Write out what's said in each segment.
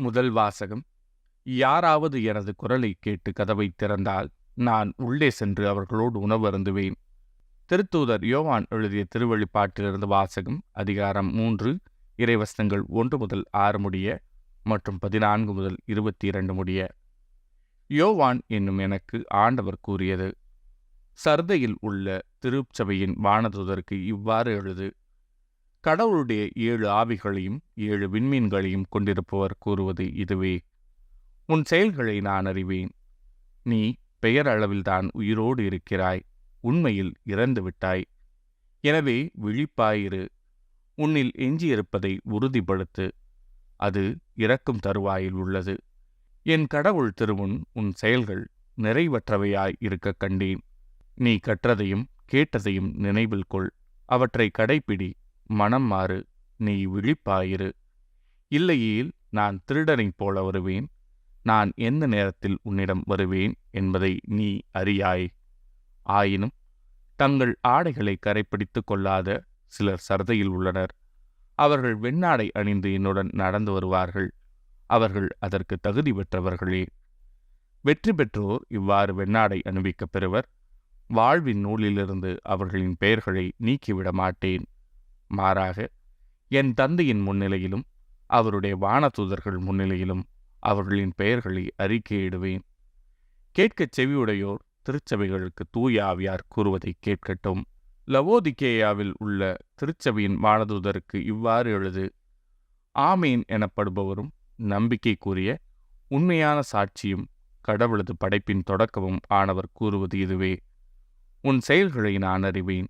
முதல் வாசகம் யாராவது எனது குரலை கேட்டு கதவை திறந்தால் நான் உள்ளே சென்று அவர்களோடு உணவு அருந்துவேன். திருத்தூதர் யோவான் எழுதிய திருவழிப்பாட்டிலிருந்து வாசகம் அதிகாரம் மூன்று இறைவசனங்கள் ஒன்று முதல் ஆறு முடிய மற்றும் பதினான்கு முதல் இருபத்தி இரண்டு முடிய. யோவான் என்னும் எனக்கு ஆண்டவர் கூறியது சர்தையில் உள்ள திருச்சபையின் வானதூதருக்கு இவ்வாறு எழுது கடவுளுடைய ஏழு ஆவிகளையும் ஏழு விண்மீன்களையும் கொண்டிருப்பவர் கூறுவது இதுவே. உன் செயல்களை நான் அறிவேன். நீ பெயர் அளவில்தான் உயிரோடு இருக்கிறாய். உண்மையில் இறந்து விட்டாய். எனவே விழிப்பாயிரு. உன்னில் எஞ்சியிருப்பதை உறுதிப்படுத்து. அது இறக்கும் தருவாயில் உள்ளது. என் கடவுள் திருமுன் உன் செயல்கள் நிறைவற்றவையாய் இருக்கக் கண்டேன். நீ கற்றதையும் கேட்டதையும் நினைவில் கொள். அவற்றை கடைப்பிடி. மனம் மாறு நீ விழிப்பாயிரு. இல்லையேல் நான் திருடனைப் போல வருவேன். நான் எந்த நேரத்தில் உன்னிடம் வருவேன் என்பதை நீ அறியாய். ஆயினும் தங்கள் ஆடைகளை கரைப்பிடித்து கொள்ளாத சிலர் சரதையில் உள்ளனர். அவர்கள் வெண்ணாடை அணிந்து என்னுடன் நடந்து வருவார்கள். அவர்கள் அதற்கு தகுதி பெற்றவர்களே. வெற்றி பெற்றோர் இவ்வாறு வெண்ணாடை அணிவிக்கப் பெறுவர். வாழ்வின் நூலிலிருந்து அவர்களின் பெயர்களை நீக்கிவிட மாட்டேன் மாறாக என் தந்தையின் முன்னிலையிலும் அவருடைய வானதூதர்கள் முன்னிலையிலும் அவர்களின் பெயர்களை அறிக்கையிடுவேன். கேட்கச் செவியுடையோர் திருச்சபைகளுக்கு தூய ஆவியார் கூறுவதை கேட்கட்டும். லவோதிகேயாவில் உள்ள திருச்சபையின் வானதூதருக்கு இவ்வாறு எழுது ஆமீன் எனப்படுபவரும் நம்பிக்கைக்குரிய உண்மையான சாட்சியும் கடவுளது படைப்பின் தொடக்கமும் ஆனவர் கூறுவது இதுவே. உன் செயல்களை நான் அறிவேன்.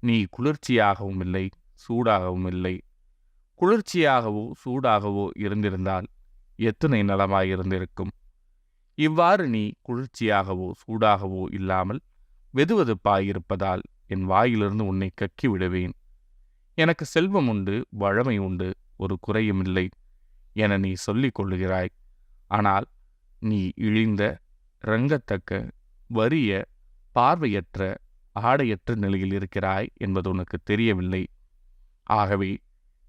நீ குளிர்ச்சியாகவும் இல்லை. சூடாகவும் இல்லை. குளிர்ச்சியாகவோ சூடாகவோ இருந்திருந்தால் எத்தனை நலமாயிருந்திருக்கும் இவ்வாறு நீ குளிர்ச்சியாகவோ சூடாகவோ இல்லாமல் வெதுவெதுப்பாயிருப்பதால் என் வாயிலிருந்து உன்னை கக்கி விடுவேன். எனக்கு செல்வம் உண்டு வழமை உண்டு ஒரு குறையும் இல்லை என நீ சொல்லிக் கொள்ளுகிறாய். ஆனால் நீ இழிந்த ரங்கத்தக்க வறிய பார்வையற்ற ஆடையற்ற நிலையில் இருக்கிறாய் என்பது உனக்கு தெரியவில்லை. ஆகவே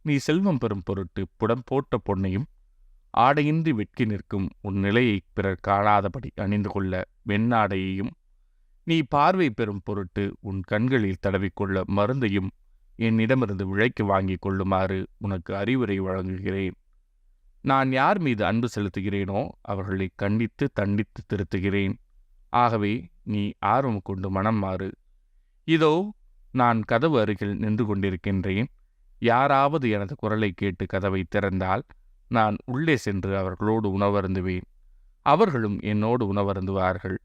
நீ செல்வம் பெறும் பொருட்டு புடம் போட்ட பொன்னையும் ஆடையின்றி வெட்கி நிற்கும் உன் நிலையை பிறர் காணாதபடி அணிந்து கொள்ள வெண்ணாடையையும் நீ பார்வை பெறும் பொருட்டு உன் கண்களில் தடவிக்கொள்ள மருந்தையும் என்னிடமிருந்து விலைக்கு வாங்கிக் கொள்ளுமாறு உனக்கு அறிவுரை வழங்குகிறேன். நான் யார் மீது அன்பு செலுத்துகிறேனோ அவர்களை கண்டித்து தண்டித்து திருத்துகிறேன். ஆகவே நீ ஆர்வம் கொண்டு மனம் மாறு. இதோ நான் கதவு அருகில் நின்று கொண்டிருக்கின்றேன். யாராவது எனது குரலை கேட்டு கதவை திறந்தால் நான் உள்ளே சென்று அவர்களோடு உணவருந்துவேன். அவர்களும் என்னோடு உணவருந்துவார்கள்.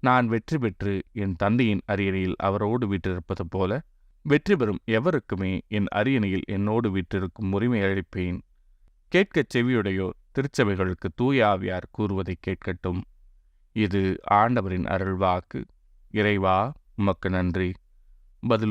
நான் வெற்றி பெற்று என் தந்தையின் அரியணையில் அவரோடு வீற்றிருப்பது போல வெற்றி பெறும் எவருக்குமே என் அரியணையில் என்னோடு வீற்றிருக்கும் உரிமை அளிப்பேன். கேட்கச் செவியுடையோர் திருச்சபைகளுக்கு தூயாவியார் கூறுவதை கேட்கட்டும். இது ஆண்டவரின் அருள்வாக்கு. இறைவா உமக்கு நன்றி. பதில்